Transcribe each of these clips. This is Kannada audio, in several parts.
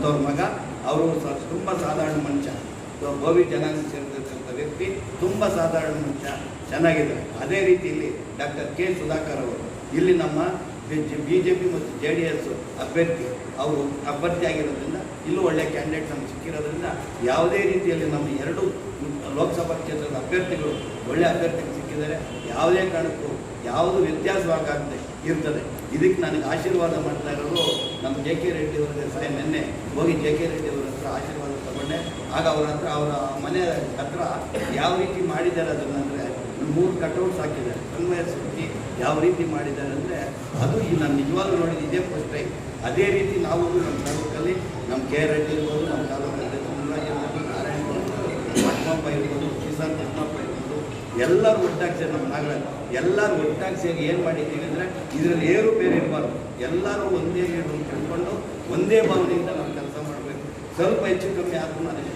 ಅಂಥವ್ರ ಮಗ, ಅವರು ತುಂಬ ಸಾಧಾರಣ ಮನುಷ್ಯ. ಗೋವಿ ಜನಾಂಗ ಸೇರಿರ್ತಕ್ಕಂಥ ವ್ಯಕ್ತಿ ತುಂಬ ಸಾಧಾರಣ ಮನುಷ್ಯ ಚೆನ್ನಾಗಿದ್ದಾರೆ ಅದೇ ರೀತಿಯಲ್ಲಿ ಡಾಕ್ಟರ್ ಕೆ. ಸುಧಾಕರ್ ಅವರು, ಇಲ್ಲಿ ನಮ್ಮ ಬಿ, ಜೆ ಪಿ ಮತ್ತು ಜೆ ಡಿ ಎಸ್ ಅಭ್ಯರ್ಥಿ, ಅವರು ಅಭ್ಯರ್ಥಿ ಆಗಿರೋದ್ರಿಂದ ಇಲ್ಲೂ ಒಳ್ಳೆಯ ಕ್ಯಾಂಡಿಡೇಟ್ ನಮ್ಗೆ ಸಿಕ್ಕಿರೋದ್ರಿಂದ, ಯಾವುದೇ ರೀತಿಯಲ್ಲಿ ನಮ್ಮ ಎರಡು ಲೋಕಸಭಾ ಕ್ಷೇತ್ರದ ಅಭ್ಯರ್ಥಿಗಳು ಒಳ್ಳೆಯ ಅಭ್ಯರ್ಥಿಗಳು ಸಿಕ್ಕಿದ್ದಾರೆ. ಯಾವುದೇ ಕಾರಣಕ್ಕೂ ಯಾವುದು ವ್ಯತ್ಯಾಸವಾಗದೆ ಇರ್ತದೆ. ಇದಕ್ಕೆ ನನಗೆ ಆಶೀರ್ವಾದ ಮಾಡ್ತಾ ಇರೋದು ನಮ್ಮ ಜೆ ಕೆ ರೆಡ್ಡಿ ಅವರಿಗೆ ಸಹ ನಿನ್ನೆ ಹೋಗಿ ಜೆ ಕೆ ರೆಡ್ಡಿ ಅವರ ಹತ್ರ ಆಶೀರ್ವಾದ ತಗೊಂಡೆ. ಆಗ ಅವ್ರ ಹತ್ರ, ಅವರ ಮನೆ ಹತ್ರ ಯಾವ ರೀತಿ ಮಾಡಿದ್ದಾರೆ ಅದನ್ನಂದರೆ ಮೂರು ಕಟೌಟ್ಸ್ ಹಾಕಿದ್ದಾರೆ. ತನ್ಮಯ ಸುದ್ದಿ ಯಾವ ರೀತಿ ಮಾಡಿದ್ದಾರೆ ಅಂದರೆ ಅದು ಈ ನಾನು ನಿಜವಾಗ್ಲೂ ನೋಡಿದ್ದು ಇದೇ ಫಸ್ಟ್ ಟೈಮ್ ಅದೇ ರೀತಿ ನಾವು ನಮ್ಮ ತಾಲೂಕಲ್ಲಿ ನಮ್ಮ ಕೆ ರೆಡ್ಡಿ ಇರ್ಬೋದು, ನಮ್ಮ ತಾಲೂಕಲ್ಲಿ ನಾರಾಯಣ ಇರ್ಬೋದು ಲಕ್ಷ್ಮಪ್ಪ ಇರ್ಬೋದು ಕಿಸಾನ್ ಪದ್ಮಪ್ಪ ಇರ್ಬೋದು, ಎಲ್ಲರೂ ಒಟ್ಟಾಗ್ತಾರೆ ನಮ್ಮ ನಾಗರಾಜ್. ಎಲ್ಲರೂ ಒಟ್ಟಾಗಿ ಸೇರಿ ಏನು ಮಾಡಿದ್ದೀವಿ ಅಂದರೆ ಇದರಲ್ಲಿ ಏರು ಬೇರೆ ಇರಬಾರ್ದು ಎಲ್ಲರೂ ಒಂದೇ ಏನು ತಿಳ್ಕೊಂಡು ಒಂದೇ ಭಾವನೆಯಿಂದ ನಾವು ಕೆಲಸ ಮಾಡಬೇಕು. ಸ್ವಲ್ಪ ಹೆಚ್ಚು ಕಮ್ಮಿ ಆದರೂ ಅದಕ್ಕೆ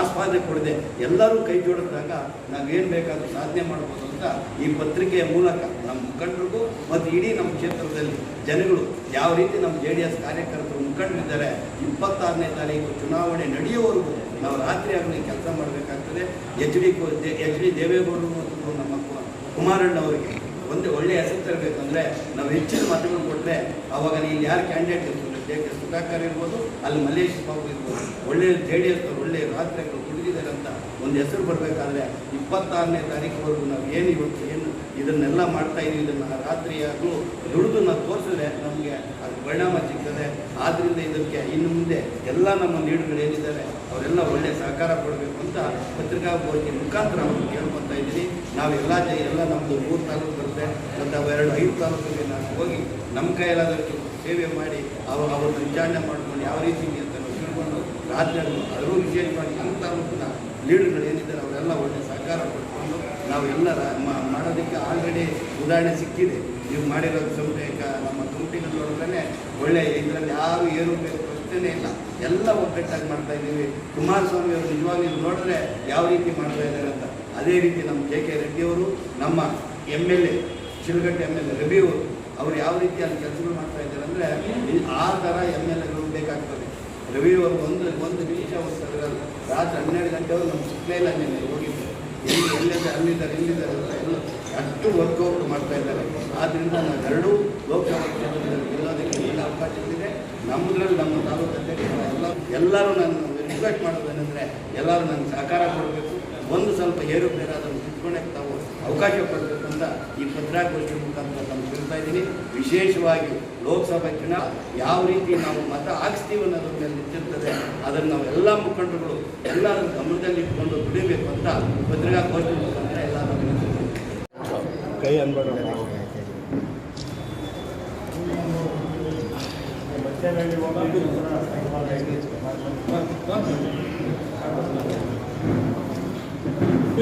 ಆಸ್ಪಾದನೆ ಕೊಡದೆ ಎಲ್ಲರೂ ಕೈ ಜೋಡಿಸಿದಾಗ ನಾವೇನು ಬೇಕಾದರೂ ಸಾಧನೆ ಮಾಡ್ಬೋದು ಅಂತ ಈ ಪತ್ರಿಕೆಯ ಮೂಲಕ ನಮ್ಮ ಮುಖಂಡರಿಗೂ ಮತ್ತು ಇಡೀ ನಮ್ಮ ಕ್ಷೇತ್ರದಲ್ಲಿ ಜನಗಳು ಯಾವ ರೀತಿ ನಮ್ಮ ಜೆ ಡಿ ಎಸ್ ಕಾರ್ಯಕರ್ತರು ಮುಖಂಡರಿದ್ದಾರೆ, ಇಪ್ಪತ್ತಾರನೇ ತಾರೀಕು ಚುನಾವಣೆ ನಡೆಯುವವರೆಗೂ ನಾವು ರಾತ್ರಿ ಆಗಲಿ ಕೆಲಸ ಮಾಡಬೇಕಾಗ್ತದೆ. ಎಚ್ ಡಿ ಎಚ್ ಡಿ ದೇವೇಗೌಡರು ಮತ್ತು ನಮ್ಮ ಕುಮಾರಣ್ಣ ಅವರಿಗೆ ಒಂದು ಒಳ್ಳೆಯ ಹೆಸರು ತರಬೇಕಂದ್ರೆ ನಾವು ಹೆಚ್ಚಿನ ಮತಗಳು ಕೊಟ್ಟರೆ ಅವಾಗ ನೀನು ಯಾರು ಕ್ಯಾಂಡಿಡೇಟ್ ಜೆ ಕೆ ಸುಧಾಕರ್ ಇರ್ಬೋದು, ಅಲ್ಲಿ ಮಲ್ಲೇಶ್ ಬಾಬು ಇರ್ಬೋದು. ಒಳ್ಳೆ ಜೆ ಡಿ ಎಸ್ ಒಳ್ಳೆಯ ರಾತ್ರಿಗಳು ದುಡಿದಿದ್ದಾರೆ ಅಂತ ಒಂದು ಹೆಸರು ಬರಬೇಕಾದ್ರೆ ಇಪ್ಪತ್ತಾರನೇ ತಾರೀಕುವರೆಗೂ ನಾವು ಏನು ಇವತ್ತು ಏನು ಇದನ್ನೆಲ್ಲ ಮಾಡ್ತಾ ಇದೀವಿ, ಇದನ್ನು ರಾತ್ರಿಯಾಗಲೂ ದುಡಿದು ನಾವು ತೋರಿಸಿದ್ರೆ ನಮಗೆ ಅದು ಪರಿಣಾಮ ಸಿಗ್ತದೆ. ಆದ್ದರಿಂದ ಇದಕ್ಕೆ ಇನ್ನು ಮುಂದೆ ಎಲ್ಲ ನಮ್ಮ ಲೀಡರ್ಗಳು ಏನಿದ್ದಾರೆ, ಅವರೆಲ್ಲ ಒಳ್ಳೆಯ ಸಹಕಾರ ಕೊಡಬೇಕು ಅಂತ ಪತ್ರಿಕಾಗೋಷ್ಠಿ ಮುಖಾಂತರ ಅವರು ಕೇಳ್ಕೊತಾ ಇದ್ದೀನಿ. ನಾವು ಎಲ್ಲ ಜ, ಎಲ್ಲ ನಮ್ಮದು ಮೂರು ತಾಲೂಕು ಬರುತ್ತೆ. ಮತ್ತು ಅವೆರಡು ಐದು ತಾಲೂಕಿಗೆ ನಾನು ಹೋಗಿ ನಮ್ಮ ಕೈಯಲ್ಲಾದಷ್ಟು ಸೇವೆ ಮಾಡಿ, ಅವ, ಅವ್ರನ್ನ ವಿಚಾರಣೆ ಮಾಡ್ಕೊಂಡು ಯಾವ ರೀತಿ ಅಂತ ನಾವು ತಿಳ್ಕೊಂಡು ರಾತ್ರಿ ಅದರೂ ವಿಶೇಷವಾಗಿ ನಮ್ಮ ತಾಲೂಕಿನ ಲೀಡರ್ಗಳು ಏನಿದ್ದಾರೆ, ಅವರೆಲ್ಲ ಒಳ್ಳೆಯ ಸಹಕಾರ ನಾವು ಎಲ್ಲರ ಮಾಡೋದಕ್ಕೆ ಆಲ್ರೆಡಿ ಉದಾಹರಣೆ ಸಿಕ್ಕಿದೆ. ನೀವು ಮಾಡಿರೋ ಸಮುದಾಯಕ್ಕೆ ನಮ್ಮ ತುಮಕಿನ ನೋಡಿದ್ರೆ ಒಳ್ಳೆಯ ಇದರಲ್ಲಿ ಯಾರು ಏನು ಪ್ರಶ್ನೆ ಇಲ್ಲ. ಎಲ್ಲ ಒಗ್ಗಟ್ಟಾಗಿ ಮಾಡ್ತಾ ಇದ್ದೀವಿ. ಕುಮಾರಸ್ವಾಮಿ ಅವರು ನಿಜವಾಗಿ ನೋಡಿದ್ರೆ ಯಾವ ರೀತಿ ಮಾಡ್ತಾ ಇದ್ದಾರೆ ಅಂತ. ಅದೇ ರೀತಿ ನಮ್ಮ ಜೆ ಕೆ ರೆಡ್ಡಿಯವರು ನಮ್ಮ M L A Shilgatte M L A Ravi ಅವರು, ಅವ್ರು ಯಾವ ರೀತಿ ಅಲ್ಲಿ ಕೆಲಸಗಳು ಮಾಡ್ತಾ ಇದ್ದಾರೆ ಅಂದರೆ ಆ ಥರ ಎಂ ಎಲ್ ಎಗಳು ಬೇಕಾಗ್ತದೆ ರವಿ ಅವರು ಒಂದು ಒಂದು ನಿಮಿಷ ಒಂದು ರಾತ್ರಿ ಹನ್ನೆರಡು ಗಂಟೆವರೆಗೂ ನಮ್ಮ ಸಿಕ್ಕಲೇ ಇಲ್ಲ ನಿನ್ನೆ ಹೋಗಿದ್ದೆ. ಎಲ್ಲಿದ್ದಾರೆ ಅಲ್ಲಿದ್ದಾರೆ ಇಲ್ಲಿದ್ದಾರೆ ಅಷ್ಟು ವರ್ಕೌಟ್ ಮಾಡ್ತಾ ಇದ್ದಾರೆ. ಆದ್ದರಿಂದ ನಾವು ಎರಡೂ ಲೋಕಸಭಾ ಕ್ಷೇತ್ರದಲ್ಲಿ ಗೆಲ್ಲೋದಕ್ಕೆ ಎಲ್ಲ ಅವಕಾಶ ಇದೆ? ನಮ್ಮದ್ರಲ್ಲಿ ನಮ್ಮ ತಾಲೂಕು ಎಲ್ಲ, ಎಲ್ಲರೂ ನಾನು ರಿಕ್ವೆಸ್ಟ್ ಮಾಡೋದೇನೆಂದರೆ ಎಲ್ಲರೂ ನನಗೆ ಸಹಕಾರ ಕೊಡಬೇಕು. ಒಂದು ಸ್ವಲ್ಪ ಏರುಪೇರಾದನ್ನು ತಿಳ್ಕೊಳಕ್ಕೆ ತಾವು ಅವಕಾಶ ಕೊಡಬೇಕು ಅಂತ ಈ ಪತ್ರಿಕಾಗೋಷ್ಠಿ ಮುಖಾಂತರ ನಾನು ಕೇಳ್ತಾ ಇದ್ದೀನಿ. ವಿಶೇಷವಾಗಿ ಲೋಕಸಭಾ ಚುನಾವ ಯಾವ ರೀತಿ ನಾವು ಮತ ಹಾಕ್ಸ್ತೀವಿ ಅನ್ನೋದ್ರ ಮೇಲೆ ನಿಂತಿರ್ತದೆ. ಅದನ್ನು ನಾವು ಎಲ್ಲ ಮುಖಂಡರುಗಳು ಎಲ್ಲರೂ ಗಮನದಲ್ಲಿ ಇಟ್ಕೊಂಡು ದುಡಿಬೇಕು ಅಂತ ಪತ್ರಿಕಾಗೋಷ್ಠಿ ಮುಖಾಂತರ ಎಲ್ಲರೂ ವಿನಂತಿಸ್ತೀನಿ. ಕೈ ಅನ್ಬೇಡ ಗೌಡ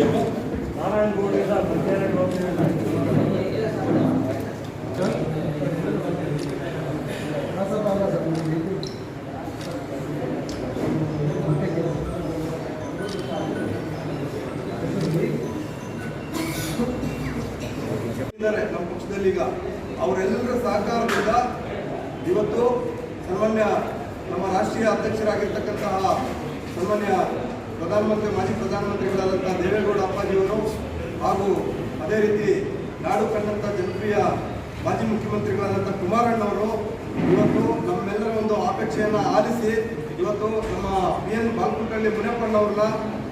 ಇದ್ದಾರೆ ನಮ್ಮ ಪಕ್ಷದಲ್ಲಿ ಈಗ. ಅವರೆಲ್ಲರ ಸಹಕಾರದಿಂದ ಇವತ್ತು ಸನ್ಮಾನ್ಯ ನಮ್ಮ ರಾಷ್ಟ್ರೀಯ ಅಧ್ಯಕ್ಷರಾಗಿರ್ತಕ್ಕಂತಹ ಸನ್ಮಾನ್ಯ ಪ್ರಧಾನಮಂತ್ರಿ, ಮಾಜಿ ಪ್ರಧಾನಮಂತ್ರಿಗಳಾದಂಥ ದೇವೇಗೌಡ ಅಪ್ಪಾಜಿಯವರು ಹಾಗೂ ಅದೇ ರೀತಿ ನಾಡು ಕಂಡಂಥ ಜನಪ್ರಿಯ ಮಾಜಿ ಮುಖ್ಯಮಂತ್ರಿಗಳಾದಂಥ ಕುಮಾರಣ್ಣವರು ಇವತ್ತು ನಮ್ಮೆಲ್ಲರ ಒಂದು ಅಪೇಕ್ಷೆಯನ್ನು ಆಲಿಸಿ ಇವತ್ತು ನಮ್ಮ ಬಿ ಎನ್ ಬಾಲ್ಕುಟಳ್ಳಿ ಮುನಿಯಪ್ಪಣ್ಣವ್ರನ್ನ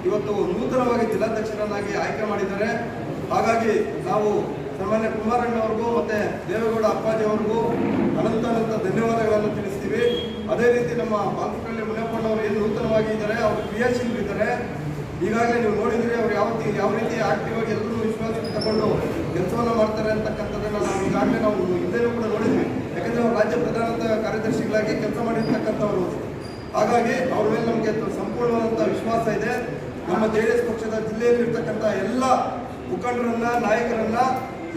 ಇವತ್ತು ನೂತನವಾಗಿ ಜಿಲ್ಲಾಧ್ಯಕ್ಷರನ್ನಾಗಿ ಆಯ್ಕೆ ಮಾಡಿದ್ದಾರೆ. ಹಾಗಾಗಿ ನಾವು ಸನ್ಮಾನ್ಯ ಕುಮಾರಣ್ಣವ್ರಿಗೂ ಮತ್ತು ದೇವೇಗೌಡ ಅಪ್ಪಾಜಿ ಅವ್ರಿಗೂ ಅನಂತ ಅನಂತ ಧನ್ಯವಾದಗಳನ್ನು ತಿಳಿಸ್ತೀವಿ. ಅದೇ ರೀತಿ ನಮ್ಮ ಬಾಲ್ಕುಟಳ್ಳಿ ಏನು ನೂತನವಾಗಿ ಇದ್ದಾರೆ, ಅವರು ಕ್ರಿಯಾಶೀಲರಿದ್ದಾರೆ ಈಗಾಗಲೇ ನೀವು ನೋಡಿದರೆ ಅವ್ರು ಯಾವ ರೀತಿ ಯಾವ ರೀತಿ ಆಕ್ಟಿವ್ ಆಗಿ ಎಲ್ಲರೂ ವಿಶ್ವಾಸಕ್ಕೆ ತಗೊಂಡು ಕೆಲಸವನ್ನು ಮಾಡ್ತಾರೆ ಅಂತಕ್ಕಂಥದ್ದನ್ನು ನಾವು ಈಗಾಗಲೇ ನಾವು ಹಿಂದೆನೂ ಕೂಡ ನೋಡಿದ್ವಿ. ಯಾಕಂದರೆ ಅವರು ರಾಜ್ಯ ಪ್ರಧಾನ ಕಾರ್ಯದರ್ಶಿಗಳಾಗಿ ಕೆಲಸ ಮಾಡಿರ್ತಕ್ಕಂಥವ್ರು. ಹಾಗಾಗಿ ಅವ್ರ ಮೇಲೆ ನಮಗೆ ಸಂಪೂರ್ಣವಾದಂಥ ವಿಶ್ವಾಸ ಇದೆ. ನಮ್ಮ ಜೆ ಡಿ ಎಸ್ ಪಕ್ಷದ ಜಿಲ್ಲೆಯಲ್ಲಿರ್ತಕ್ಕಂಥ ಎಲ್ಲ ಮುಖಂಡರನ್ನ, ನಾಯಕರನ್ನ,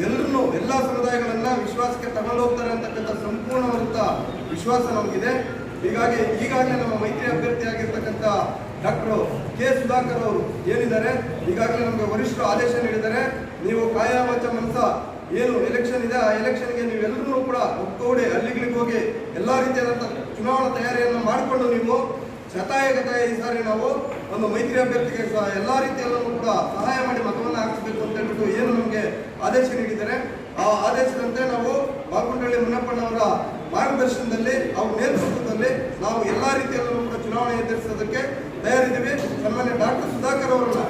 ಎಲ್ಲರನ್ನೂ, ಎಲ್ಲ ಸಮುದಾಯಗಳನ್ನ ವಿಶ್ವಾಸಕ್ಕೆ ತಗೊಂಡು ಹೋಗ್ತಾರೆ ಅಂತಕ್ಕಂಥ ಸಂಪೂರ್ಣವಾದಂಥ ವಿಶ್ವಾಸ ನಮಗಿದೆ. ಹೀಗಾಗಿ ಈಗಾಗಲೇ ನಮ್ಮ ಮೈತ್ರಿ ಡಾಕ್ಟರ್ ಕೆ ಸುಧಾಕರ್ ಅವರು ಏನಿದ್ದಾರೆ, ಈಗಾಗಲೇ ನಮಗೆ ವರಿಷ್ಠರು ಆದೇಶ ನೀಡಿದ್ದಾರೆ. ನೀವು ಕಾಯಾವಚ ವಾಚ ಮನಸ ಏನು ಎಲೆಕ್ಷನ್ ಇದೆ, ಆ ಎಲೆಕ್ಷನ್ಗೆ ನೀವೆಲ್ಲರೂ ಕೂಡ ಒಕ್ಕೋಡೆ ಹಳ್ಳಿಗಳಿಗೆ ಹೋಗಿ ಎಲ್ಲ ರೀತಿಯಾದಂಥ ಚುನಾವಣಾ ತಯಾರಿಯನ್ನು ಮಾಡಿಕೊಂಡು ನೀವು ಶತಾಯಗತಾಯ ಈ ಸಾರಿ ನಾವು ಒಂದು ಮೈತ್ರಿ ಅಭ್ಯರ್ಥಿಗೆ ಸಹ ಎಲ್ಲ ರೀತಿಯಲ್ಲೂ ಕೂಡ ಸಹಾಯ ಮಾಡಿ ಮತವನ್ನು ಹಾಕಿಸಬೇಕು ಅಂತ ಹೇಳ್ಬಿಟ್ಟು ಏನು ನಮಗೆ ಆದೇಶ ನೀಡಿದ್ದಾರೆ. ಆ ಆದೇಶದಂತೆ ನಾವು ಬಾಗುಂಡಳ್ಳಿ ಮುನ್ನಪ್ಪನವರ ಮಾರ್ಗದರ್ಶನದಲ್ಲಿ ಅವ್ರ ನೇತೃತ್ವದಲ್ಲಿ ನಾವು ಎಲ್ಲ ರೀತಿಯಲ್ಲೂ ಕೂಡ ಚುನಾವಣೆ ಎದುರಿಸೋದಕ್ಕೆ ತಯಾರಿದ್ದೀವಿ. ಸನ್ಮಾನ್ಯ ಡಾಕ್ಟರ್ ಸುಧಾಕರ್ ಅವರನ್ನ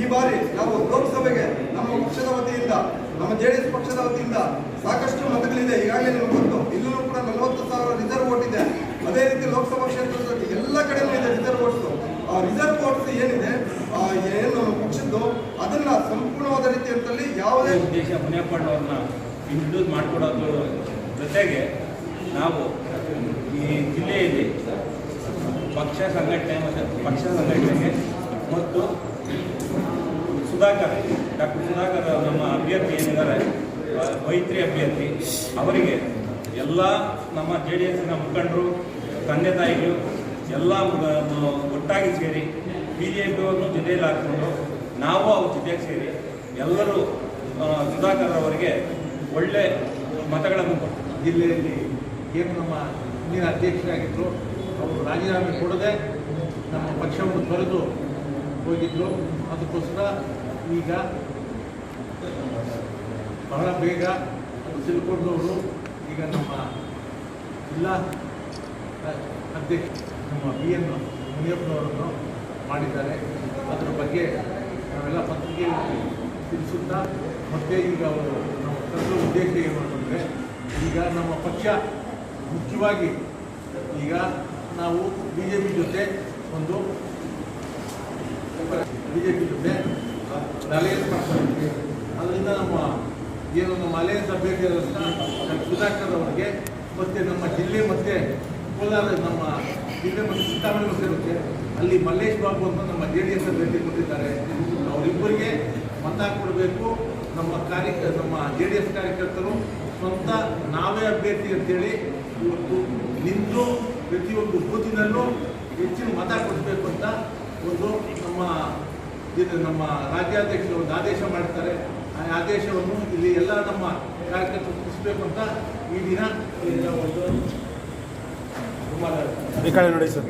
ಈ ಬಾರಿ ನಾವು ಲೋಕಸಭೆಗೆ ನಮ್ಮ ಪಕ್ಷದ ವತಿಯಿಂದ, ನಮ್ಮ ಜೆ ಡಿ ಎಸ್ ಪಕ್ಷದ ವತಿಯಿಂದ ಸಾಕಷ್ಟು ಮತಗಳಿದೆ. ಈಗಾಗಲೇ ನಿಮಗೆ ಗೊತ್ತು ಇಲ್ಲೂ ಕೂಡ ನಲವತ್ತು ಸಾವಿರ ರಿಸರ್ವ್ ಓಟ್ ಇದೆ. ಅದೇ ರೀತಿ ಲೋಕಸಭಾ ಕ್ಷೇತ್ರದಲ್ಲಿ ಎಲ್ಲ ಕಡೆಯೂ ಇದೆ ರಿಸರ್ವ್ ಓಟ್ಸ್ ಆ ರಿಸರ್ವ್ ಓಟ್ಸ್ ಏನಿದೆ ಏನು ನಮ್ಮ ಪಕ್ಷದ್ದು, ಅದನ್ನ ಸಂಪೂರ್ಣವಾದ ರೀತಿಯಲ್ಲಿ ಯಾವುದೇ ಉದ್ದೇಶ ಮುನಿಯಪ್ಪಣ್ಣವ್ರನ್ನ ಇಂಟ್ರೂಸ್ ಮಾಡಿಕೊಡೋದ್ರ ಜೊತೆಗೆ ನಾವು ಈ ಜಿಲ್ಲೆಯಲ್ಲಿ ಪಕ್ಷ ಸಂಘಟನೆ ಮತ್ತು ಪಕ್ಷ ಸಂಘಟನೆಗೆ ಮತ್ತು ಸುಧಾಕರ್, ಡಾಕ್ಟರ್ ಸುಧಾಕರ್ ನಮ್ಮ ಅಭ್ಯರ್ಥಿ ಏನಿದ್ದಾರೆ, ಮೈತ್ರಿ ಅಭ್ಯರ್ಥಿ, ಅವರಿಗೆ ಎಲ್ಲ ನಮ್ಮ ಜೆ ಡಿ ಎಸ್ನ ಮುಖಂಡರು, ತಂದೆ ತಾಯಿಗಳು ಎಲ್ಲ ಒಟ್ಟಾಗಿ ಸೇರಿ ಬಿ ಜೆ ಪಿಯವ್ರನ್ನು ಜೊತೆಯಲ್ಲಿ ಹಾಕ್ಕೊಂಡು ನಾವು ಅವ್ರ ಜೊತೆಗೆ ಸೇರಿ ಎಲ್ಲರೂ ಸುಧಾಕರ್ ಅವರಿಗೆ ಒಳ್ಳೆ ಮತಗಳನ್ನು ಕೊಟ್ಟು ಜಿಲ್ಲೆಯಲ್ಲಿ ಏನು ನಮ್ಮ ಹಿಂದಿನ ಅಧ್ಯಕ್ಷರಾಗಿದ್ದರು ಅವರು ರಾಜೀನಾಮೆ ಕೊಡದೆ ನಮ್ಮ ಪಕ್ಷವನ್ನು ತೊರೆದು ಹೋಗಿದ್ದರು ಅದಕ್ಕೋಸ್ಕರ ಈಗ ಬಹಳ ಬೇಗ ಅದು ತಿಳ್ಕೊಂಡವರು ಈಗ ನಮ್ಮ ಜಿಲ್ಲಾ ಅಧ್ಯಕ್ಷ ನಮ್ಮ ಬಿ ಎನ್ ಮುನಿಯಪ್ಪನವರನ್ನು ಮಾಡಿದ್ದಾರೆ. ಅದರ ಬಗ್ಗೆ ನಾವೆಲ್ಲ ಪತ್ರಿಕೆ ತಿಳಿಸುತ್ತಾ, ಮತ್ತೆ ಈಗ ಅವರು ನಮ್ಮ ಕರೆದ ಉದ್ದೇಶ ಏನು ಅಂತಂದರೆ, ಈಗ ನಮ್ಮ ಪಕ್ಷ ಮುಖ್ಯವಾಗಿ ಈಗ ನಾವು ಬಿ ಜೆ ಪಿ ಜೊತೆ ಒಂದು ಬಿ ಜೆ ಪಿ ಜೊತೆ ಅಲಯನ್ಸ್ ಮಾಡ್ಕೊಂಡಿದ್ವಿ ಅದರಿಂದ ನಮ್ಮ ಏನು ನಮ್ಮ ಅಲಯನ್ಸ್ ಅಭ್ಯರ್ಥಿ ಸುಧಾಕರ್ ಅವರಿಗೆ ಮತ್ತು ನಮ್ಮ ಜಿಲ್ಲೆ ಮತ್ತು ಕೋಲಾರ ನಮ್ಮ ಜಿಲ್ಲೆ ಮತ್ತು ಚಿಂತಾಮಣಿ ಸೇರುತ್ತೆ ಅಲ್ಲಿ ಮಲ್ಲೇಶ್ ಬಾಬು ಅಂತ ನಮ್ಮ ಜೆ ಡಿ ಎಸ್ ಅಭ್ಯರ್ಥಿ ಕೊಟ್ಟಿದ್ದಾರೆ. ಅವರಿಬ್ಬರಿಗೆ ಮತ ಕೊಡಬೇಕು. ನಮ್ಮ ಕಾರ್ಯ, ನಮ್ಮ ಜೆ ಡಿ ಎಸ್ ಕಾರ್ಯಕರ್ತರು ಸ್ವಂತ ನಾವೇ ಅಭ್ಯರ್ಥಿ ಅಂತೇಳಿ ಇವತ್ತು ನಿಂತು ಪ್ರತಿಯೊಂದು ಬೂತಿನಲ್ಲೂ ಹೆಚ್ಚಿನ ಮತ ಕೊಡಬೇಕು ಅಂತ ಒಂದು ನಮ್ಮ ಇದು ನಮ್ಮ ರಾಜ್ಯಾಧ್ಯಕ್ಷರು ಒಂದು ಆದೇಶ ಮಾಡ್ತಾರೆ. ಆ ಆದೇಶವನ್ನು ಇಲ್ಲಿ ಎಲ್ಲ ನಮ್ಮ ಕಾರ್ಯಕರ್ತರು ತಿಳಿಸ್ಬೇಕು ಅಂತ ಈ ದಿನ ಒಂದು ನೋಡಿ ಸರ್.